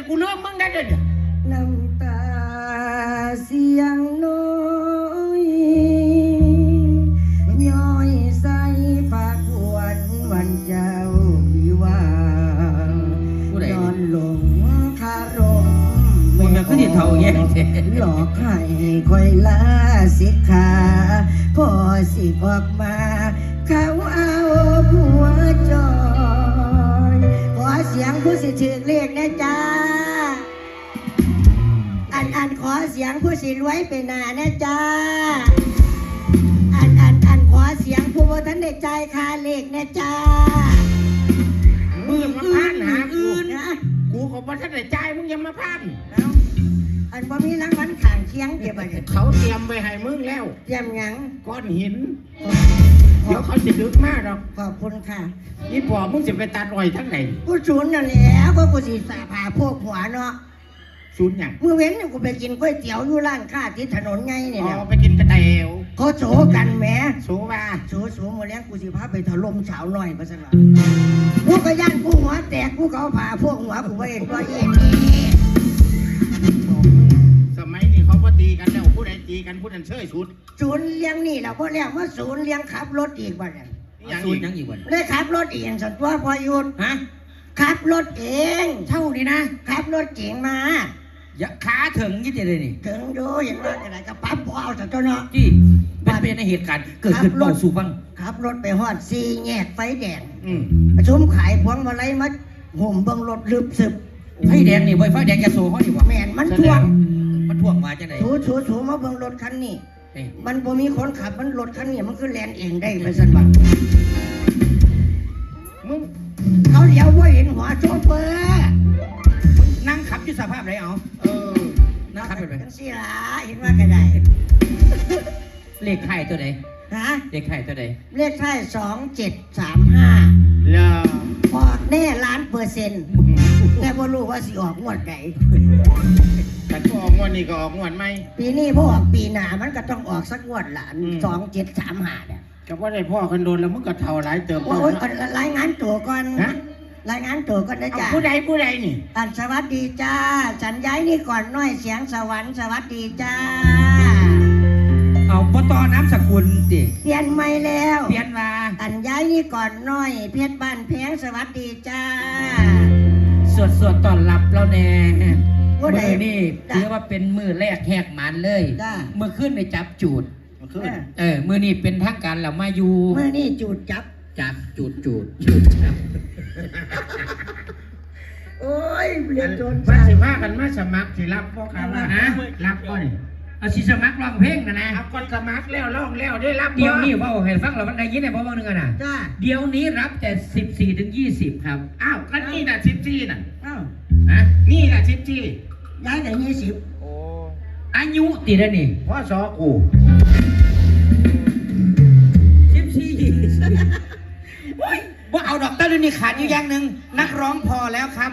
เนี่ยกูเริ่มมึงได้เดี๋ยวนี้น้ำตาเสียงน้อยย้อยใส่ปากหวนวันเจ้าวิวาห์ผู้ใดนอนหลงคารมมึงน่ะคือที่เฒ่าแย่งแท้หลอกให้คอยลาสิกขาพอสิออกมาเขา ผู้สิถือเรียกนะจ๊ะอันอันขอเสียงผู้สิรวยไปหนานะจ๊ะอันอันอันขอเสียงผู้บ่ทันได้ใจายค่าเลขนะจ๊ะมึงอย่ามาพานหากูนะกูขอบ่ทันได้จ่ายมึงอย่ามาพานเอาอันบ่มีรางวัลข้างเคียงเก็บไว้เขาเตรียมไว้ให้มึงแล้ว เตรียมหยังก้อนหิน เดี๋ยวเขาจะดึกมากหรอกขอบคุณค่ะนี่ปอบมึงจะไปตัดอ้อยทั้งไหนกูศูนย์นั่นแหละก็กูสิสาผาพวกหัวเนาะศูนย์หยังมือเว้นเนี่ยกูไปกินก๋วยเตี๋ยวอยู่ร้านค้าที่ถนนไงเนี่ยอ๋อไปกินกระเดวเขาโฉกันแหมโซวาโฉโฉหมดแล้วกูสิพาไปถล่มสาวน้อยมาซะหน่อยกูก็ย่านกูหัวแตกกูก็เอาผ่าพวกหัวกูไปเองตัวเองนี่ส มัยนี้เขาก็ตีกันแล้วผู้ใดตีกันผู้นั้นเชยสุดศูนย์เลี้ยงนี่เราพอแล้วว่าศูนย์เลี้ยงขับรถอีกบ้านเนี่ยอย่างสูอีตกรยังอีกวันได้ขับรถเองสันตัวพอหยุดฮะขับรถเองเท่านี้นะขับรถเก่งมาอย่าขาถึงยี่เดีเลยนี่ถึงดูเห็นว่าอะไรก็ปั๊บพอเอาแต่ตัวเนาะจี้เป็นเป็นในเหตุการณ์เกิดขึ้นครับเบาสู่ฟัง ขับรถไปฮอดซีแยกไฟแดงอืมชุมขายพวงมาลัยมาห่มเบิ่งรถลืบซึบไฟแดงนี่ไฟแดงยาโซเขาดิวะแม่นมันท่วง มันท่วงมาจังไหนถูถูถูมาเบิ่งรถคันนี้ นี่มันบ่มีคนขับมันรถคันนี้มันคือแลนเองได้ไปซั่นบ่ามึงเขาเลี้ยวบ่เห็นหัวโชเฟอร์นั่งขับอยู่สภาพไหนเอาเออนั่งขับเป็นไงจังซี่ล่ะเห็นว่าก็ได้เลขไข่ตัวไหนฮะเลขไข่ตัวไหนเลขท้าย2735เลอออกแน่ล้านเปอร์เซ็นต์แต่บ่รู้ว่าสิออกงวดใดแต่ก็ออกงวดนี่ก็ออกงวดไหม ปีนี้บ่ออกปีหน้ามันก็ต้องออกสักงวดละอืม2735เนี่ยก็ว่าได้พ่อกันโดนแล้วมึงก็เท่าหลายเติมโอ้ยเอารายงานตัวก่อนฮะ รายงานตัวก่อนนะเอาจ๊ะ ผู้ใดผู้ใดนี่ อันสวัสดีจ้า ฉันย้ายนี่ก่อนหน้อยเสียงสวรรค์สวัสดีจ้า เอาปตอน้ำสกุลดิเปลี่ยนไม่แล้วเปลี่ยนมาอันย้ายนี่ก่อนหน้อย เพชรบ้านแพงสวัสดีจ้า สวดสวดๆต้อนรับเราแน่ผู้ใดมือนี่จ้ะถือว่าเป็นมือแรกแหกหมันเลยจ้ะเมื่อขึ้นในจับจูดมันขึ้นเออ มือนี่เป็นทางการแล้วมาอยู่เมื่อนี่จูดจับ จับจูดจูดจูดจับโอ้ยเรียนโจนว่าชายสิพากันมาสมัครสิรับพ่อค้าว่านะรับก่อน เอาสิสมัครร้องเพลงนะนะเอาก่อนสมัครแล้วร้องแล้วได้รับบ่เดี๋ยวนี้ว่าเห็นฟังเรามันได้ยินในเพราะว่านึงอะนะจ้าเดี๋ยวนี้รับแต่สิบสี่ถึงยี่สิบครับอ้าวก็นี่น่ะสิบจีน่ะอ้าวฮะนี่น่ะสิบจีย้ายแต่ยี่สิบโอ้อายุติดแล้วนี่พ่อสอกูสิบสี่ว่าเอาดอกเตอร์นี่ขาดอยู่อย่างหนึ่งนักร้องพอแล้วครับ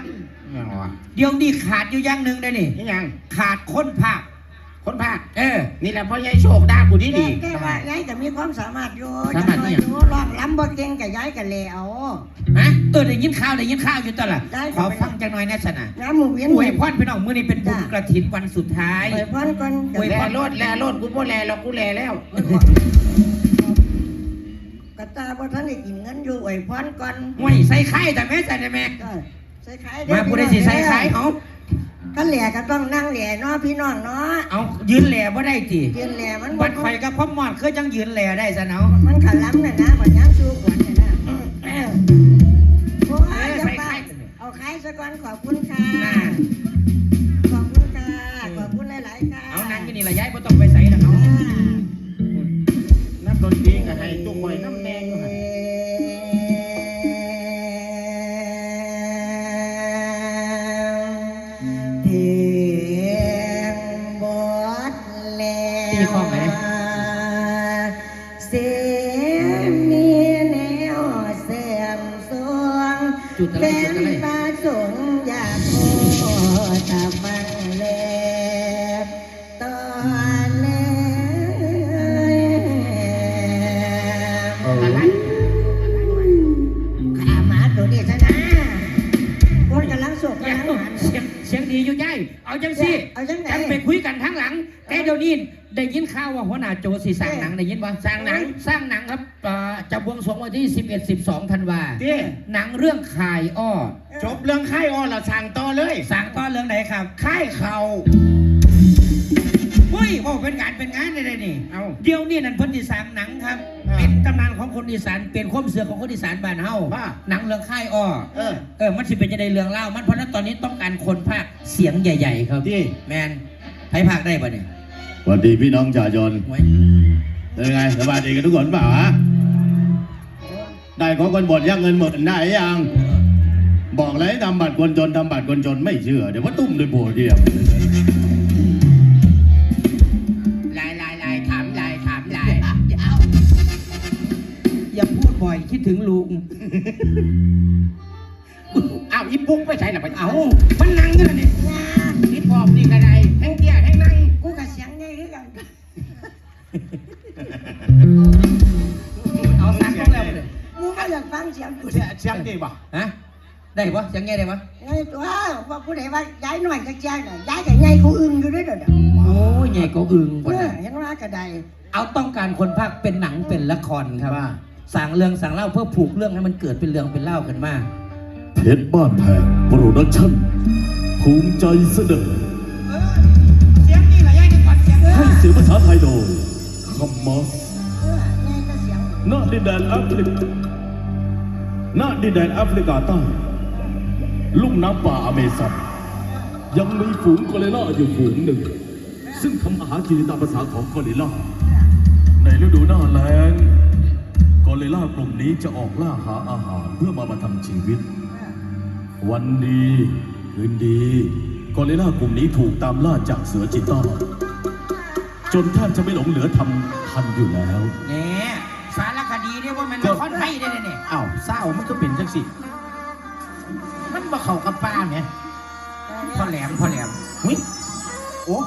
อ๋อเดี๋ยวนี้ขาดอยู่อย่างหนึ่งได้นี่นี่ยังขาดคนภาค คนภาคเออ นี่แหละพ่อใหญ่โชคด้ากูดีแกดี แกว่าย้ายก็มีความสามารถอยู่สามารถเนี่ยอยู่ร้องลำบ่เก่งก็ย้ายกันแล้วฮะเออได้ยินข่าวได้ยินข่าวอยู่ตลอดได้ขอฟังจังหน่อยนะสนะน้ำหมูเวียนอวยพรพี่น้องมื้อนี้เป็นบุญกระถินวันสุดท้าย อวยพรก่อนอวยแลพรรถแลรถกูบ่แลหรอกกูแลแล้ว กระตาบ่ทันได้กินเงินอยู่อวยพรก่อนห่วยใส่ไข่แต่แม่ใส่ได้แม่ก็ใส่ขายมาผู้ใดสิใส่ไข่เอา ก็แหล่ก็ต้องนั่งแหล่เนาะพี่น้องเนาะเอายืนแหล่บ่ได้ติยืนแหล่มันบัดไฟกับพ่อมอดเคยจังยืนแหล่ได้ซะเนาะมันขล้ำน่ะนะบัดย้ำสู้ขวัญน่ะนะโอ้ยจะไปเอาขายซะก่อนขอบคุณค่ะน่าขอบคุณค่ะขอบคุณหลายๆค่ะเอานั่งอยู่นี่ล่ะยายบ่ต้องไปใส่แล้วเนาะนักดนตรีก็ให้ตุ้มไว้น้ำ หนังเรื่องขายอ้อ จบเรื่องค่ายอ้อเราสั่งต่อเลยสั่งต้อนเรื่องไหนครับค่ายเข่าอุ้ยว่าเป็นงานเป็นงานเลยนี่ เอาเดี๋ยวนี้นั่นเพิ่นที่สร้างหนังครับ อ่าเป็นตำนานของคนอีสานเป็นความเสื่อของคนอีสานบ้านเฮาว่าหนังเรื่องค่ายอ้อเออ เออมันสิเป็นจะได้เรื่องเล่ามันเพราะฉะนั้นตอนนี้ต้องการคนภาคเสียงใหญ่ ๆ ครับดีแมนใครภาคได้ปะเนี่ยสวัสดีพี่น้องชาวชนไว้เป็นไงสบายดีกันทุกคนเปล่าฮะ ได้ของคนบดยักเงินหมดได้ยังบอกเลยทำบัตรคนจนทำบัตรคนจนไม่เชื่อเดี๋ยวว่าตุ้มด้วยโบเดียวลายลายลายถามลายถามลายอย่าพูดบ่อยคิดถึงลุงอ้าวอีปุ๊กไปใช่หรือไปเอาเอามันนั่งอยู่นี่อีปอบนี่กระไดแห้งเตี้ยแห้งนั่งกูกับเสียงไงคือกัน อยากฟังเสียงกูเสียเสียงดีป่ะฮะได้ปะเสียงไงได้ปะไงตัวว่าผู้ใดว่าย้ายหน่อยจะแจ้งน่ะย้ายแต่ไงกูอึ้งอยู่ด้วยเด้อเด้อโอ้ยใหญ่ก็อึงกว่าเออนั้นเห็นว่ากระไดเอาต้องการคนภาคเป็นหนังเป็นละครครับสั่งเรื่องสั่งเล่าเพื่อผูกเรื่องให้มันเกิดเป็นเรื่องเป็นเล่ากันมาเพชรบ้านแพงโปรดักชั่นภูมิใจเสนอเสียงนี่แหละยายนี่ก่อนเสียงให้เสียงภาษาไทยโดยคอมมอสเออไงก็เสียงณดินแดนแอฟริกา ณดินแดนแอฟริกาใต้ลุ่มน้ำป่าอเมซอนยังมีฝูงกอริลลาอยู่ฝูงหนึ่ง ซึ่งทำอาหารกินตามภาษาของกอริลลาในฤดูหน้าแล้งกอริลลากลุ่มนี้จะออกล่าหาอาหารเพื่อมาประทังชีวิต วันดีคืนดีกอริลลากลุ่มนี้ถูกตามล่าจากเสือจิต้าจนแทบจะไม่หลงเหลือทำทันอยู่แล้ว เนี่ยสารคดีเนี่ยว่ามันละคร เศร้ามันก็เป็นจังสิมันบ่เข้ากับป้าไหมพ่อแหลมพอแหลมหุ้ยโอ้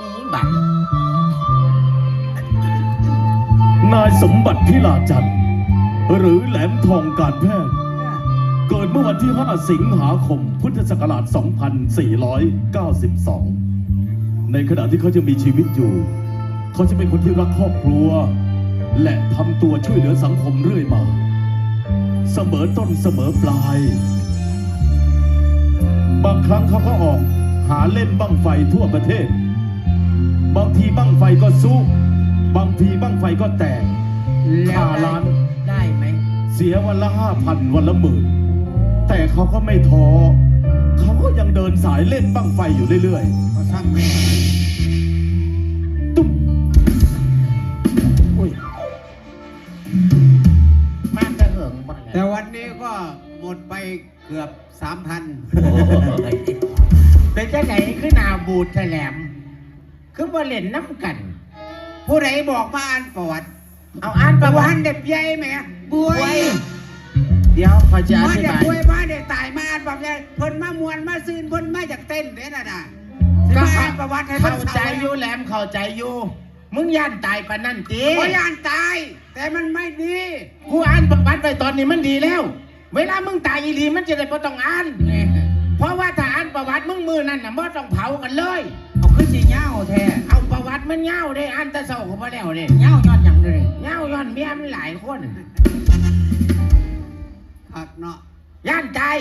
นี่บัตรนายสมบัติพิลาจันทร์หรือแหลมทองการแพทย์ เกิดเมื่อวันที่ 5 สิงหาคม พุทธศักราช 2492 ในขณะที่เขาจะมีชีวิตอยู่ เขาจะเป็นคนที่รักครอบครัว และทำตัวช่วยเหลือสังคมเรื่อยมา เสมอต้นเสมอปลาย บางครั้งเขาก็ออกหาเล่นบั้งไฟทั่วประเทศ บางทีบั้งไฟก็สู้บางทีบั้งไฟก็แตกแล้วค่าได้ล้านได้ไหม เสียวันละห้าพันวันละหมื่น แต่เขาก็ไม่ท้อเขาก็ยังเดินสายเล่นบั้งไฟอยู่เรื่อยมาสร้างแม่ๆ เกือบสามพันเป็นจะไหนคือหนาบูดแถลมคือมาเล่นน้ำกัน ผู้ใดบอกมาอ่านประวัติ เอาอ่านปประระวัวัติติเด็บใหญ่ไหมบวยเดี๋ยวพอจะอมาธิเด็บายบวยมาเด็ตายมาอ่านประวัติเพิ่นมามวนมาซืนเพิ่นมาจากเต้นเด้น่ะนะก็อ่านประวัติให้เข้าเพิ่นใจอยู่แหลมเข้าใจอยู่มึงย่านตายปานนั่นตีก็ยานตาย แต่มันไม่ดี กูอ่านประวัติไปตอนนี้มันดีแล้ว เวลามึงตายอีหลีมันจะได้บ่ต้องอ่านนี่เพราะว่าถ้าอ่านประวัติมึงมือนั่นน่ะบ่ต้องเผากันเลย เอาขึ้นสีเงาแท้เอาประวัติมันเง่าได้อ่านแต่เศร้าก็บ่แล้วเด้เงายอดหยังเลยเง่าย้อนเมียมันหลายคนผักเนาะย่านตาย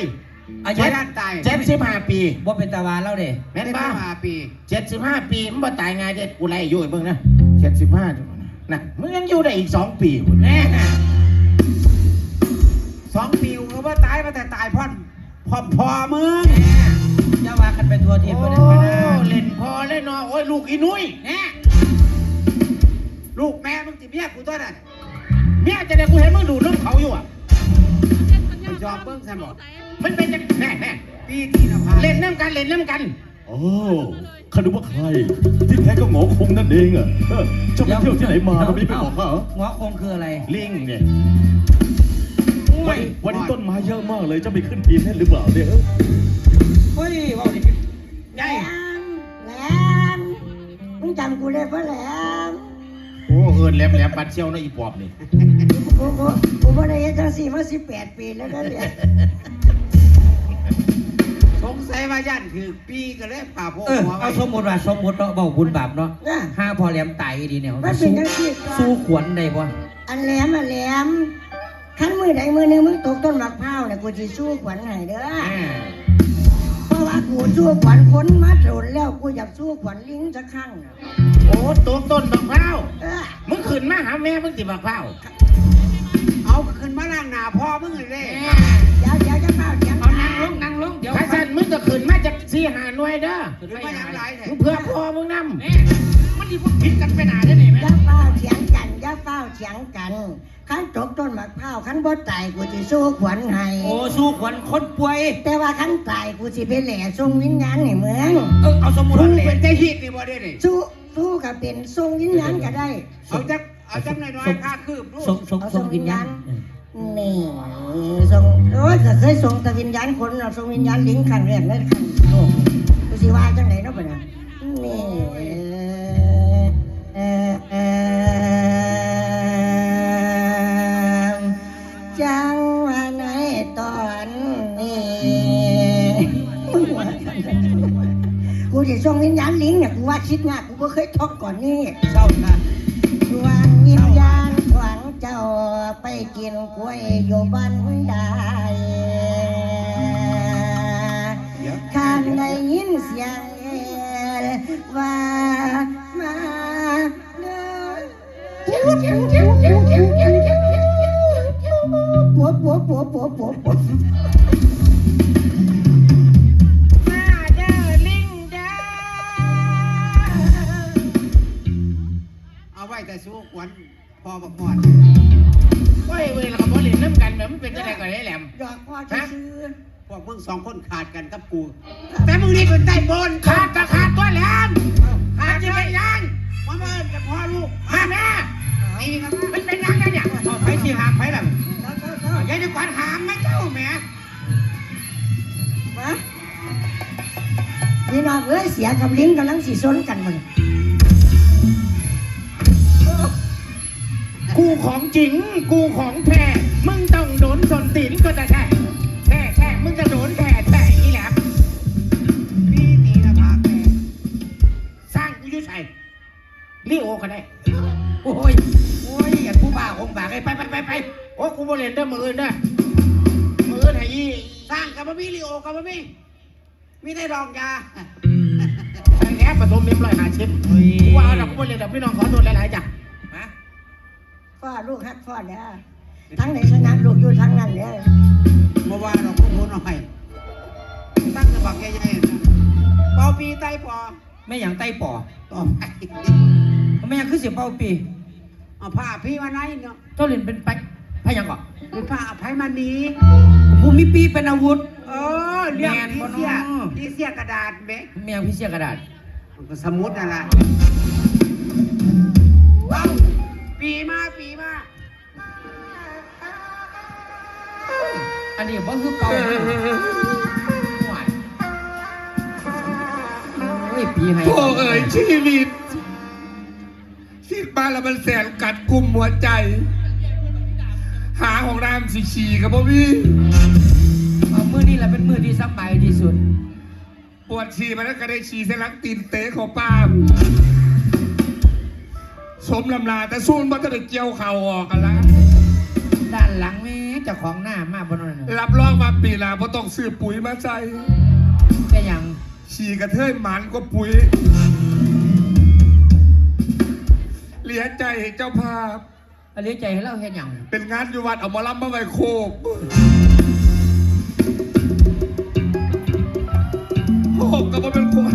อายุไม่ย่านตายเจ็ดสิบห้าปีบ่เป็นตาวานแล้วเด้แม่นเป็นบ้าห้าปีเจ็ดสิบห้าปีมันบ่ตายง่ายเด็ดกูไล่อยู่ไอ้เบิ่งนะเจ็ดสิบห้าน่ะมึงยังอยู่ได้อีกสองปีพุ่นแน่สองปี กูก็ว่าตายมาแต่ตายพ่อนพอพอมึงอย่าว่ากันเป็นทัวร์ทีมโอ้กันนะเล่นพอเล่นนอโอ้ยลูกอีนุ้ยแน่ลูกแม่มึงติเมียกูตัวนั้นเมียจะได้กูเห็นมึงดูดนมเขาอยู่อะมันยอมเบิ้งใส่หมดมันเป็นจังแน่แน่ปีที่นภาเล่นน้ำกันเล่นน้ำกันโอ้ข้าดูว่าใคร ที่แท้ก็หงอคงนั่นเองอะเออเจ้าไปเที่ยวที่ไหนมาเราไม่ได้ไปบอกเขาเหรอหัวคงคืออะไรลิงไง วันวันนี้ต้นไม้เยอะมากเลยเจ้าไปขึ้นปีนเล่นหรือเปล่าเนี่ยเออเฮ้ยว่าดิแหลมแหลมมึงจำกูได้ปะแหลมโอ้เอินแหลมแหลมปัดเชียวนะอีปอบนี่กูกูกูบ่ได้เฮ็ดจังสี่มาสิบแปดปีแล้วนะเนี่ยว่าย่านถือปีก็เลยป่าโพกเออหัวไว้เอาสมมติว่าสมมติเนาะเบาบุญบาปเนาะนะห้าพอแหลมตายอีดีเนี่ยมันเป็นสู้จังซี่สู้ขวัญได้บ่อันแหลมอันแหลม ขั้นมือใดมือหนึงมึงตกต้นมะพร้าวเนี่ยกูจะสู้ขวัญให้เด้ออ่าเพราะว่ากูสู้ขวัญคนมาโดนแล้วกูอยากสู้ขวัญลิงสักครั้งน่ะโอ้ตัวต้นบักพร้าวเออมึงขึ้นมาหาแม่มึงติบักพร้าวเอาขึ้นมาล่างหน้าพ่อมึงเลยเด้เดี๋ยวเดี๋ยวจะเฝ้าเสียงเอานั่งลงนั่งลงเดี๋ยว ถ้าสั่นมึงก็ขึ้นมาจากสี่หาหน่วยเด้อขึ้นมาอย่างไรเนี่ยมึงเพื่อพ่อมึงนำแม่มันดีพวกผิดกันไปหนาได้ไหนแม่ อย่าเฝ้าเสียงกันอย่าเฝ้าเสียงกัน ขั้นตกต้นมะพร้าวขั้นบ่ตายกูจะสู้ขวัญให้โอ้สู้ขวัญคนป่วย แต่ว่าขั้นตายกูสิไปแหล่ส่งวิญญาณให้เมืองเออเอาสมมติมึว่างแหลเป็นมใจฮิตนี่บ่ได้นี่สู้สู้กับเป็นส่งวิญญาณก็ได้เอาจักเอาจักหน่อยๆค่าคืบลูกส่งส่งเอาส่งวิญญาณส่งวิญญาณนี่ส่งโอ้ยก็เคยส่งแต่วิญญาณคนเราส่งวิญญาณลิงครั้งแรกในครั้งโลกกูสิว่าจังไหนเนาะปะเนี่ยนี่เออเออ จังว่าไหนตอนนี้กูจะส่งวิญญาณลิงเนี่ยกูว่าคิดงากกูก็เคยท่องก่อนนี่เศร้าค่ะดวงวิญญาณขวังเจ้าไปกินกล้วยอยู่บ้านใดเดี๋ยวข้างได้ยินเสียงเอ่ยว่ามาเด้อปัวปัวปัวปัว ปัวปัวมาเด้อลิงเด้อเอาไว้แต่สู้ขวัญพ่อบักหมอดโอ้ยเว้ยเราก็บ่เล่นน้ำกันแบบมันเป็นจังไดก็ได้แหลมดอกพอจะซื้อพวกมึงสองคนขาดกันกับกู แต่มึงนี่เป็นใต้บนขาดก็ขาดตัวแหลมขาดจะเป็นยังมาเมินกับพ่อลูกมาแม่ตีกันมันเป็นยังไงเนี่ยเอไปสิหามไปล่ะยายดีกว่าหามไม่เจ้าแม่มาพี่น้องเอ้ยเสียกับลิงกำลังสีซนกันมันกูของจริง กูของแท้ มึงต้องโดนสนตีนก็จะแท้แท้แท้มึงจะโดน กูบ่เล่นเด้อมืออื่นเด้อมืออื่นให้ยี่สร้างกับบ่มีลีโอกับบ่มีมีได้ดอกยาใส่แหนผสมเมมร้อยหาชิปกูว่าเอาดอกกูบ่เล่นดอกพี่น้องขอโทษหลายๆจ้ะฮะพ่อลูกฮักพ่อเด้อทั้งไหนชนะลูกอยู่ทั้งนั้นเด้อเมื่อวานเราพูดพูดหน่อยตั้งแต่บักใหญ่ๆนะเป่าปีไตปอไม่อย่างไต้ป่อต่อไปไม่อย่างคือเสียเป้าปีเอาผ้าพี่มาไหนเนาะ เจ้าเล่นเป็นไปพ ยังก่อนเป็นผ้าอภัยมณีผู้มีปีเป็นอาวุธ เออเรื่องแมนที่บ่เสียเนาะที่เสียกระดาษไหมเมียพี่เสียกระดาษมันก็สมุดนั่นแหละเป่าปีมาปีมาอันนี้บ่คือเป่านะหวานโอ้ยปีให้โอ้เอ๋ยชีวิตคิดมาแล้วมันแสนกัดกลุ่มหัวใจ หาของรามสีฉี่กับพ่อพี่เอามือนี่แหละเป็นมือที่สบายที่สุด ปวดฉี่มาแล้วก็ได้ฉี่เสนหลังตีนเตะของป้ามสมลำลาแต่สู้มันจะได้เกี่ยวเข่าออกกันละด้านหลังแม่เจ้าของหน้ามากบนนั้นน่ะรับรองมาปีหน้าเพราะต้องซื้อปุ๋ยมาใส่แค่ยังฉี่กระเทยหมันก็ปุ๋ยเหลียใจให้เจ้าภาพ เอาเลี้ยงใจให้เราเห็นยังเป็นงานอยู่วัดเอามาล้ำมาไว้โคกโคกก็มาเป็นโคก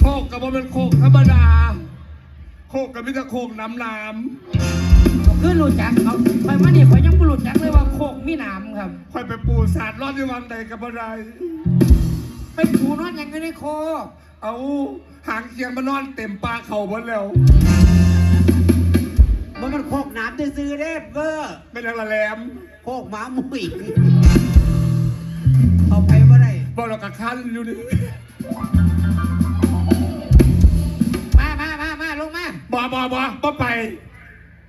โคกก็มาเป็นโคกธรรมดาโคกก็มีแต่โคกน้ำน้คือรู้จักเขาคอยมานี่คอยยังไม่รู้จักเลยว่าโคกมีหนามครับำค่อยไปปูสาดรอดที่วังใดกับอะไรไปผูนอนยังไงในโคก เอาหางเคียงมานอนเต็มปลาเขาหมดแล้วมันมันโคกน้ำซื้อๆเด้เบอร์เป็นอะไรแหลมโคกหมามุยเอาไปบ่ได้บอกเรากะคันอยู่นี่มามามามาลงมาบอบอบอบ่ไป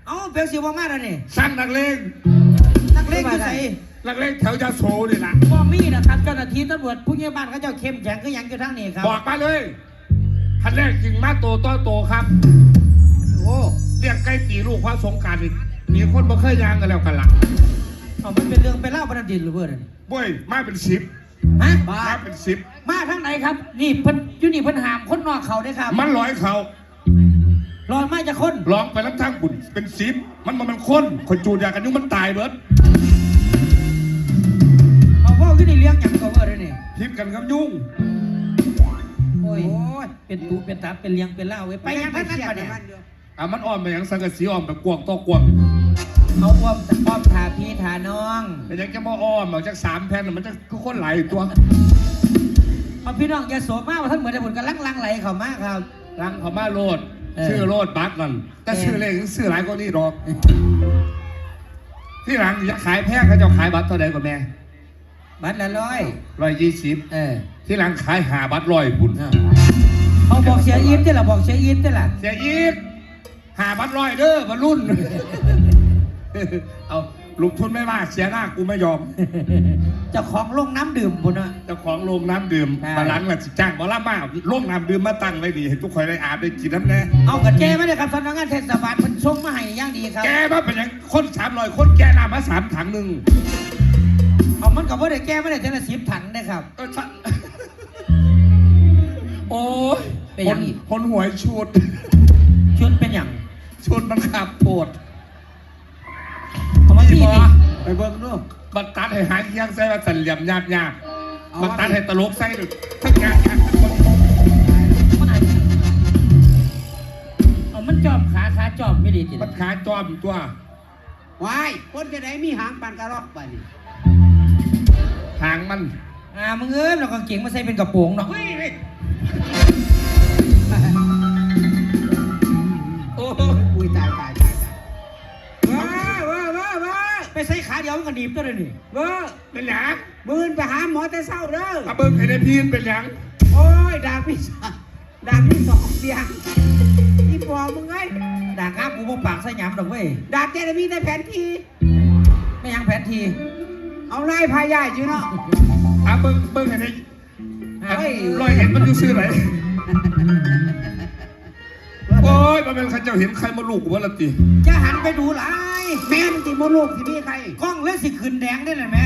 เอาเบลสิว่ามาแล้วนี่ สั่งนักเลงนักเล่นอยู่ใส่ ลักเล่นแถวยาโสนี่ล่ะบ่มีนะครับเจ้าหน้าที่ตำรวจผู้ใหญ่บ้านเขาเจ้าเข้มแข็งก็ยังอยู่ทางนี้ครับบอกมาเลยคันแรกจริงมาโตต้อโตครับ โอ้เรียกใกล้ตีลูกพระสงกรารอีกมีคนบ่เคยยางกันแล้วกันล่ะเอามันเป็นเรื่องเป็นเล่าประดิษฐ์หรือเปล่าเนี่ยบ้ยมาเป็นสิบฮะมาเป็นสิบมาทางไหนครับ นี่เพิ่นอยู่นี่เพิ่นหามคนนอกเขาได้อครับมันร้อยเขารอยมาจากคน ร้องไปรับทางบุญเป็นสิบมันบ่แมันคนคนจูดยากันยุ่งมันตายเบิด เอาพ่อขึ้นในเลี้ยงอย่างเขาเออเลยนี่พิษกันกับยุ่งโอ้ยเป็นตูเป็นตาเป็นเลี้ยงเป็นเล่าเว้ยไปยังพักกันปะเนี่ยอะมันอ้อมไปอย่างสังกะสีอ้อมแบบกวางต่อกวางเอาอ้อมอ้อมทาพี่ทาน้องแต่ยังจะมาอ้อมออกจากสามแผ่นน่ะมันจะคือคนไหลายตัวเอาพี่น้องอย่าโสมากว่าท่านเหมือนแต่ผลกันลังลังไหลเขามากครับรังเขามาโลดเออชื่อโลดบัตรนั่นแต่เออชื่อเลขชื่อหลายกว่านี้ดอก ที่หลังอยากขายแพงเขาจะขายบัตรเท่าไหร่กว่าแม่ บัตรละร้อยร้อยยี่สิบเออที่หลังขายหาบัตรร้อยบุญเขาบอกเสียอินได้ล่ะบอกเสียอินได้ล่ะเสียอีกหาบัตรร้อยเด้อบรรลุนเอาลูกทุนไม่ว่าเสียหน้ากูไม่ยอมเจ้าของโรงน้ำดื่มบุญอะเจ้าของโรงน้ำดื่มใช่มาหลังน่ะสิจ้างบอลล่ามากโรงน้ำดื่มมาตั้งไว้ดีให้ทุกคนได้อาบได้กินน้ำแน่เอากระเจมาเลยครับสำนักงานเทศบาลมันส่งมาให้อย่างดีครับแกมาเป็นอย่างคนสามร้อยคนแกน้ำมาสามถังหนึ่ง เอามันกับว่าได้แก้ไม่ได้เทละสิบถังนะครับ เออใช่โอ้ยเป็นอย่างอีก คนหวยชุดชุดเป็นอย่างชุดมันขับโปวดเอามาพี่บดิอไปเบิ่งดูบัตรตัดให้หายเคียงใส่ว่าสันเหลี่ยมยาบยาบเอาบัวะตรตัดให้ตลกใส่ดูทั้งงานทั้งคนมันอาจเอามันจอบขาขาจอบไม่ดีทีมันขาจอมตัว วายคนจะไหนมีหางปานกระรอกไปนี่ หางมันอ่ามึงเอ้ยเรากางเกงมาใส่เป็นกระโปรงเนาะโอ้ยอุ้ยตายตายตายตายว้าว้าว้าว้าไปใส่ขาเดียวมันก็หนีบตัวเลยนี่ว้าเป็นหยังมืนไปหาหมอแต่เศร้าเด้ออาเบิ้งให้ได้พีนเป็นหยังโอ้ยดาบพี่สองดาบพี่สองเสียงอีปอมึงไงด่างอ้ากูบ่ปากใส่หยามดอกเว้ยดาบเจดมีแต่แผนที่ไม่ยังแผนที เอาไล่พายายอยู่เนาะอาเบิ้งเบิ้งให้ได้เฮ้ยรอยเห็นมันอยู่ซื้อไหนโอ้ยมันเป็นใครเจ้าเห็นใครมาลูกกูวะละติจะหันไปดูหลายแม่นที่มลูกที่มีใครกล้องเล่นสิขึ้นแดงได้เลยไหม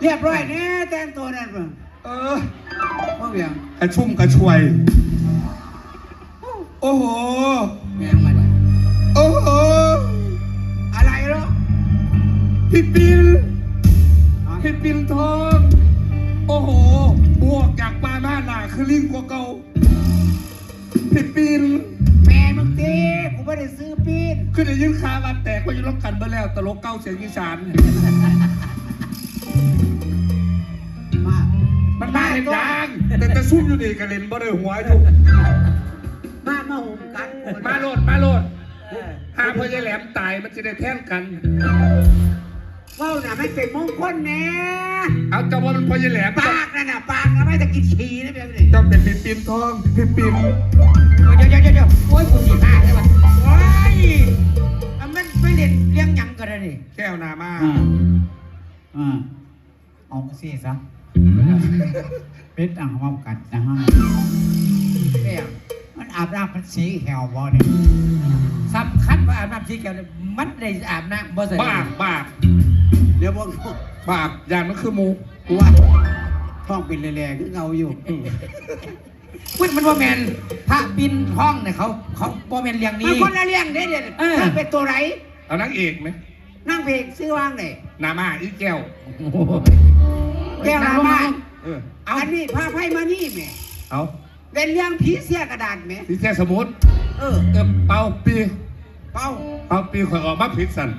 เรียบร้อยแน่แต่งตัวนั่นเพิ่งเออว่าเบียงกระชุ่มกระชวย โอ้โหแม่งมาเลยโอ้โหอะไรเหรอ พี่ปินพี่ปินทอง โอ้โหบวกจากปลาหน้าหนาคือลิงกว่าเก่าพี่ปินแม่มึงตีกูไม่ได้ซื้อปีนคือได้ยินข่าวว่าแตกไปอยู่รบกันมาแล้ว ตลกเก้าเสียงอีสานมามันมาเห็นยังแต่แต่ซุ่มอยู่ดีกันเล่นบ่ได้หัวอยู่มามาหุ่มกันมาโลดมาโลดเออหาพ่อใหญ่แหลมตายมันจะได้แท่นกัน เว้าน่ะไม่เป็นมงคลแน่เอาเจ้าว่ามันพ่อใหญ่แหลมปากนั่นน่ะปากน่ะไม่จะกินฉี่นะเบียงนี่เจ้าเป็นพี่ปินทองพี่ปินเดี๋ยวเดี๋ยวเดี๋ยวเดี๋ยวโอ้ยกูสีตาเลยวะโอ้ยอะมันไม่เล่นเลี้ยงหยังกันเลยนี่แก้วนามาอ่าอ่าเอาสิซะเป็นอ่างเมากัดนะฮะแม่งมันอาบน้ำมันสีแหวบ่เนี่ยสำคัญว่าอาบน้ำสีแก้วเนี่ยมันได้อาบน้ำบ่ใส่บากบาก เดี๋ยวบอกบากอย่างนั้นคือหมูกูว่าท้องเป็นแหล่ๆคือเงาอยู่มันมันว่าแมนพระปินห้องเนี่ยเขาเขาบ่แมนเลี้ยงมันนี้คนละเลี้ยงเด้เด็ดเออ ถ้าเป็นตัวไหนเอานักเอกไหมนั่งเพลงซื้อวางไหนนามาอีแก้วแก้วน้ำมาเออเอาอันนี้พาไพ่มานี่แหม่เอาเป็นเรื่องผีเสียกระดาษแหม่พี่แจ้สมุดเออเออเป่าปีเป้าเป่าปีข่อยออกมาผิดสัน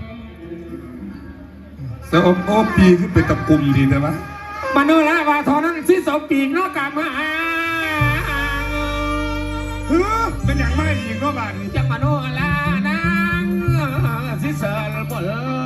เสือโอโอปีคือเป็นตะกลุ่มดีใช่ไหมมโนลาวาทอนั้นสิสองปีกนอกกามาเฮ้อเป็นอย่างไม่ดีก็บานจังมโนลานางสิเสร์บล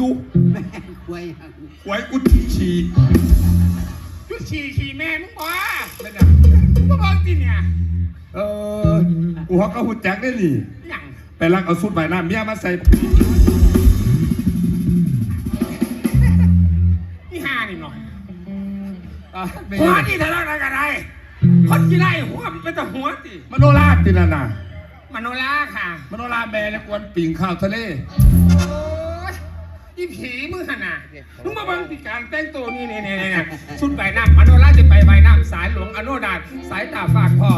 ยู่ข้างหลังอยู่แม่งควยขวายกูฉี่ฉี่ยุดฉี่ฉี่แม่มึงบ่ไม่ได้มึงบ่บอกจริงเนี่ยเออกูฮอกก็หุ่นแจ็คได้นี่หยังไปรักเอาสุดใบหน้าเมียมาใส่นี่ห่านี่เนาะอะไม่หัวได้นี่ทะเลาะกันอะไรคนที่ไล่หัวมันเป็นแต่หัวติมโนราตินาน่ะมโนราค่ะ มโนราแม่เนี่ยกวนปิงข้าวทะเล โอ้ยอี ผีมึงขนาดมึงมาบังพิการแต่งตัวนี่นี่นี่นี่ชุดใบหน้ามโนราจะไปใบหน้าสายหลวงอโนดาตสายตาฝากพ่อ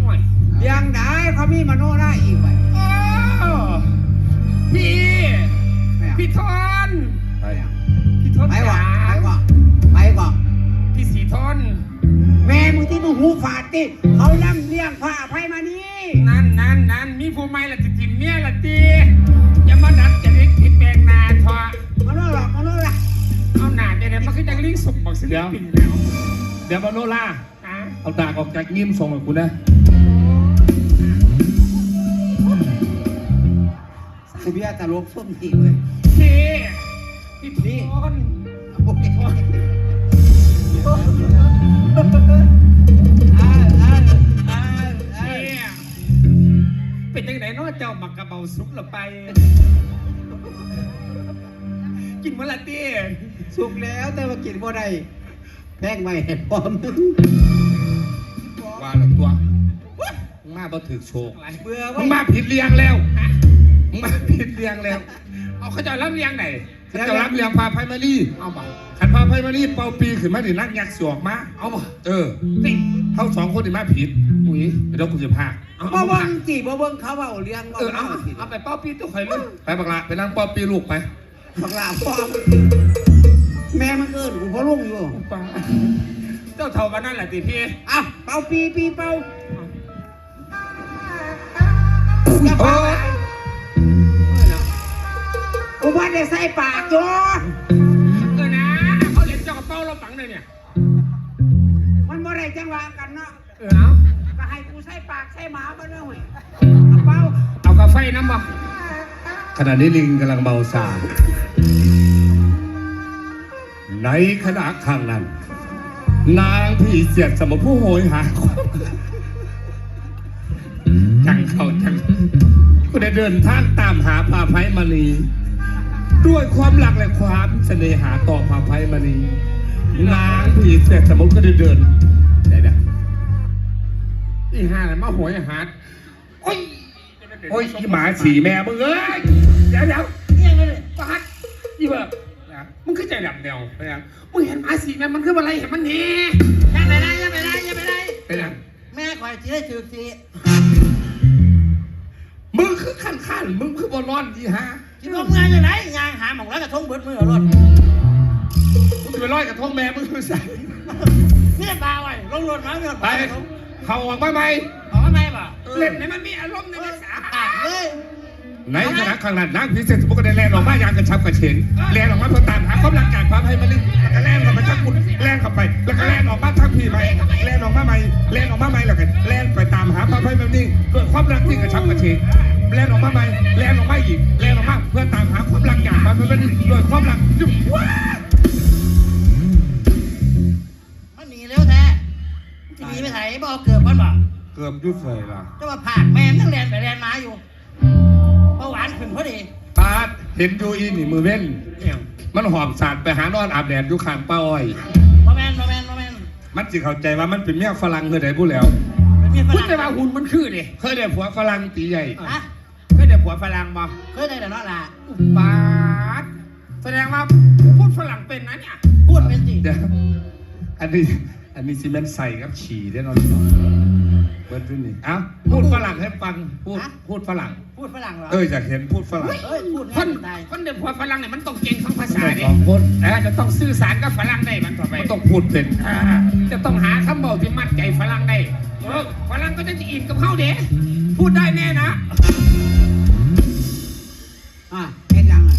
อ้ยเลี้ยงได้เขามีมโนราอีกไปโอ้พี่ พี่ทอนไปพี่ทอนไปก่อนไปก่อนไปก่อนพี่สีทอน แม่มึงที่มึงหูฝาดติเขานำเลี้ยงพระอภัยมานี่นั่นนั่นนั่นมีผู้ไม่ละจิจิมเนี่ยละจีอย่ามาดัดจะริกผิดแปลงนาทอะมโนรามโนราเอาหนาเดี๋ยวมันก็จะลิงสุกบอกสิเดี๋ยวปิ่นแล้วเดี๋ยวมโนราอะเอาดากออกจากยิ้มส่งให้กูนะสุเบียตลกส้มทีเลยพี่พี่ท อนโอ้ยอ่าอ่าอ่าอ่าเนี่ยเป็นยังไงเนาะเจ้ามักกระเบาสุกละไป กินเมื่อไรตีสุกแล้วแต่ว่ากินบ่ได้แพงไม่เห็นพร้อมว่าแล้วตัวมึงมาบ่ถือโชคเบื่อมึว่างมาผิดเรียงแล้วมึงมาผิดเรียงแล้ว เอาเขาจะรับเลี้ยงไหนเขาจะรับเรียงพาไพมารีเอาบ่ขันพาไพมารีเป่าปีขึ้นมาดินักยักษ์สวกมาเอาบ่เออติเท่าสองคนนี่มาผิดอุ้ยเดี๋ยวกูจะพากเอาบ่เอาเบิ่งจีบ่เบิ่งเขาเอาเลี้ยงเออเอาเอาสิเอาไปเป้าปีตัวข่อยเลยไปบักละไปนั่งเป่าปีลูกไปบักลาพ่อแม่มันเกินกูพ่อลุงอยู่ป้าเจ้าเท่ากันนั่นแหละติพี่อะเป่าปีปีเป่าโอ้ย กูว่าได้ใส่ปากจ้เออนะเขาเล่นเจ้ากระเป๋าเราฝังเลยเนี่ย มันบ่ได้จังหวะกันเนาะเออเอาก็ให้กูใส่ปากใส่หมาบ้านเนาะเว้ยเอาเป่าเอากาแฟน้ำบ่ขณะนี้ลิงกำลังเมาสาในขณะข้างนั้น นางพี่เสียดสมผู้โหยหาความจังเขาจังก็ได้เดินทางตามหาพาไพมณี ด้วยความรักและความเสน่หาต่อพาไพมณีนางพี่เสียดสมก็ได้เดินได้ได้อีห่าอะไรมาหวยอาหารโอ้ยโอ้ยอีหมาฉี่แม่มึงเอ้ยเดี๋ยวเดี๋ยวเนี่ยเลยปาดอีเบิร์ดมึงขึ้นใจดับเดียวไปยังมึงเห็นหมาสีแม่มันขึ้นอะไรเห็นมันนี่ยังไปได้ยังไปได้ยังไปได้เป็นยังแม่คอยสิได้ถือสิ มึงคือขั้นขั้นมึงคือบอลร้อนดีฮะสิบ่เมื่อยจังไดยางหาหม่องแล้วกระทงเบิดมือเอารถมึงจะไปร้อยกับท้องแม่มึงคือใส่มีแต่ปลาไว้ลงรถมาเงินไปเขาออกมาไหมออกมาไหมบ่เล่นในมันมีอารมณ์ในภาษาปากเลย ในขณะข้างนั้นนางพิเศษสมก็ได้แล่นออกมาอย่างกระชับกระเฉงแล่นออกมาเพื่อตามหาความรักจากความให้มันลึกแล้วก็แล่นเข้าไปทักคุณแล่นเข้าไป แล้วก็แล่นออกมาทักพี่ใหม่แล่นออกมาใหม่แล่นออกมาใหม่แล้วก็แล่นไปตามหาความให้มันนี่ด้วยความรักที่กระชับกระเฉงแล่นออกมาใหม่แล่นออกมาอีกแล่นออกมาเพื่อตามหาความรักจากความให้มันนี่ด้วยความรักจุ๊บว้ามันหนีเร็วแท้สิหนีไปไสบ่เอาเกือบมันบ่เกือบยุดเลยล่ะจะมาผากแม่มยังแลนไปแลนมาอยู่ เบาหวานขึ้นพอดีตาดเห็นอยู่อีนี่มือเว้นมันหอมสาดไปหานอนอาบแดดอยู่ข้างป้าอ้อย บ่แม่นบ่แม่นบ่แม่นมันสิเข้าใจว่ามันเป็นเมียฝรั่งเคยได้พูดแล้วเป็นเมียฝพูดรั่งแต่ว่าหุ่นมันคือดิเคยได้ผัวฝรั่งตีใหญ่ฮะเคยได้ผัวฝรั่งบ่เคยได้แต่เนาะล่ะปาดแสดงว่าพูดฝรั่งเป็นนะเนี่ยพูดเป็นสิเดี๋ยวอันนี้อันนี้ซีเมนต์ใส่กับฉี่ได้นอน เนาะเบิร์ดนี่เอ้าพูดฝรั่งให้ฟังพูดพูดฝรั่ง พูดฝรั่งเหรอ เอออยากเห็นพูดฝรั่ง เอ้ยพูดคง่ายนจะตายคนเด็กผัวฝรั่งเนี่ยมันต้องเก่งทั้งภาษาได้ดิสองคน เออจะต้องสื่อสารกับฝรั่งได้มันต่อไปมันต้องพูดเป็นอ่าจะต้องหาคำบอกที่มัดใจฝรั่งได้เออฝรั่งก็จะอินกับเขาเด้พูดได้แน่นะ อะเฮ็ดยังอะ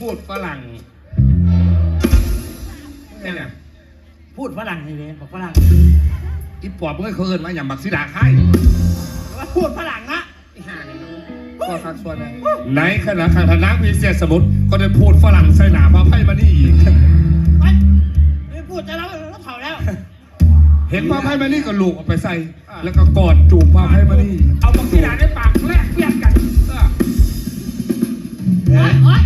พูดฝรั่งเนี่ยเนี่ยพูดฝรั่งนี่เลยบอกฝรั่ง อีปอบเมื่อเขาเอินมาอย่างบักซิดาค่ายว่าพูดฝรั่งนะไอ้ห่าตัวคักส่วนไหนในขณะข้างทางนักพิเศษสมุทรก็ได้พูดฝรั่งใส่หนาพระไพ่มานี่อีกไม่พูดจะแล้วแล้วเขาแล้ว เห็นพระไพ่มานี่ก็ลูกออกไปใส่ แล้วก็กอดจูบพระไพ่มานี่เอาบักที่ด่าในปากแลกเปลี่ยนกันเออ โอ๊ยโอ๊ย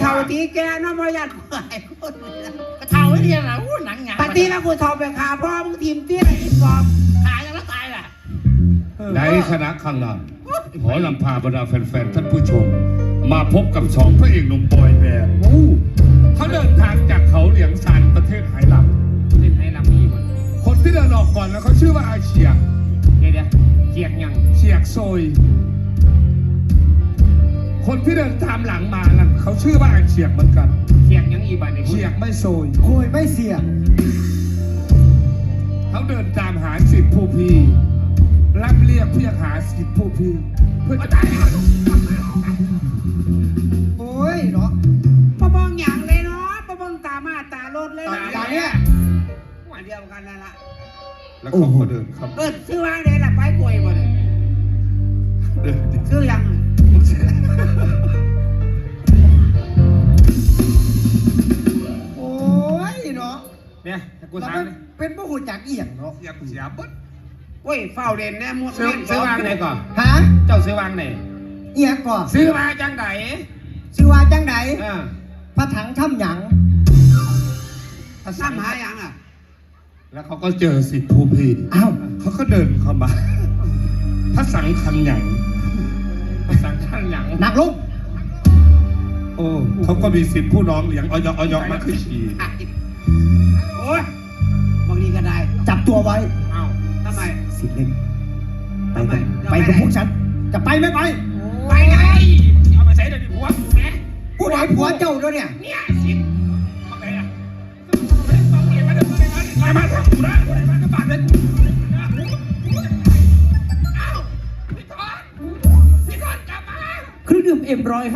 เท่าตีแกเน้องมายาดกูไอ้คนก็เท่าไว้เดียวนะอู้หนังหยาปฏิมากูเท่าไปขาพ่อมึงทีมเตี้ยไอ้ปอบขายยังแล้วตายแหละในคณะข้างหลังขอลำพาบรรดาแฟนๆท่านผู้ชม มาพบกับสองพระเอกหนุ่มบอยแบนด์เขาเดินทางจากเขาเหลียงซานประเทศไหหลำเล่นให้ลำนี้หมดคนที่เดินออกก่อนแล้วเขาชื่อว่าอาเฉียกเดี๋ยวเดี๋ยวเกียกยังเฉียกโซย คนที่เดินตามหลังมานั่นเขาชื่อว่าอาเฉียกเหมือนกันเกียกยังอีบานในเฉียกไม่โซยคุยไม่เสียงเขาเดินตามหาสิทธิผู้พี่รับเรียกเพื่อหาสิทธิผู้พี่เพื่อจะได้โอ้ยเนาะประมองอย่างเลยเนาะประมองตามาตาโลดเลยตานะตาเนี่ยหัวเดียวกันนั่นละแล้วเขาก็เดินเข้าเออชื่อว่าไงล่ะไปป่วยบ่เนี่ยเดิน ชื่อยัง เนี่ยให้กูแล้วถามมันเลยเป็นพวกหูจักเอียงเนาะเฉียกเสียบดโอ้ยเฝ้าเด่นแน่มุดซื้อซื้อวางไหนก่อนฮะเจ้าซื้อวางไหนเอียงก่อนซื้อมาจังไหนชื่อว่าจังไหนเออพระถังถ้ำหยังภาษาซ้ำหายังอะ แล้วเขาก็เจอสิทธิผู้พี่อ้าวเขาก็เดินเข้ามาพระสังคันหยังภาษาข้างหยังหนักลงโอ้เขาก็มีสิทธิผู้น้องเลี้ยงออยออยมาคือฉี่ ตัวไว้เอ้าทำไม สิเล่นไปทำไมกับไปกับพวกฉัน จะไปไม่ไป ไปไหนเอามาใช้เดี๋ยวดิหัวกูแม่กูไหนผัวเจ้าด้วยเนี่ย เนี่ยสิมาไหนอะมาเดี๋ยวมามาทำกูนะมาก็บาดเลยเอ้าพี่ทอนพี่ทอนกลับมาเครื่องดื่มเอ็มร้อย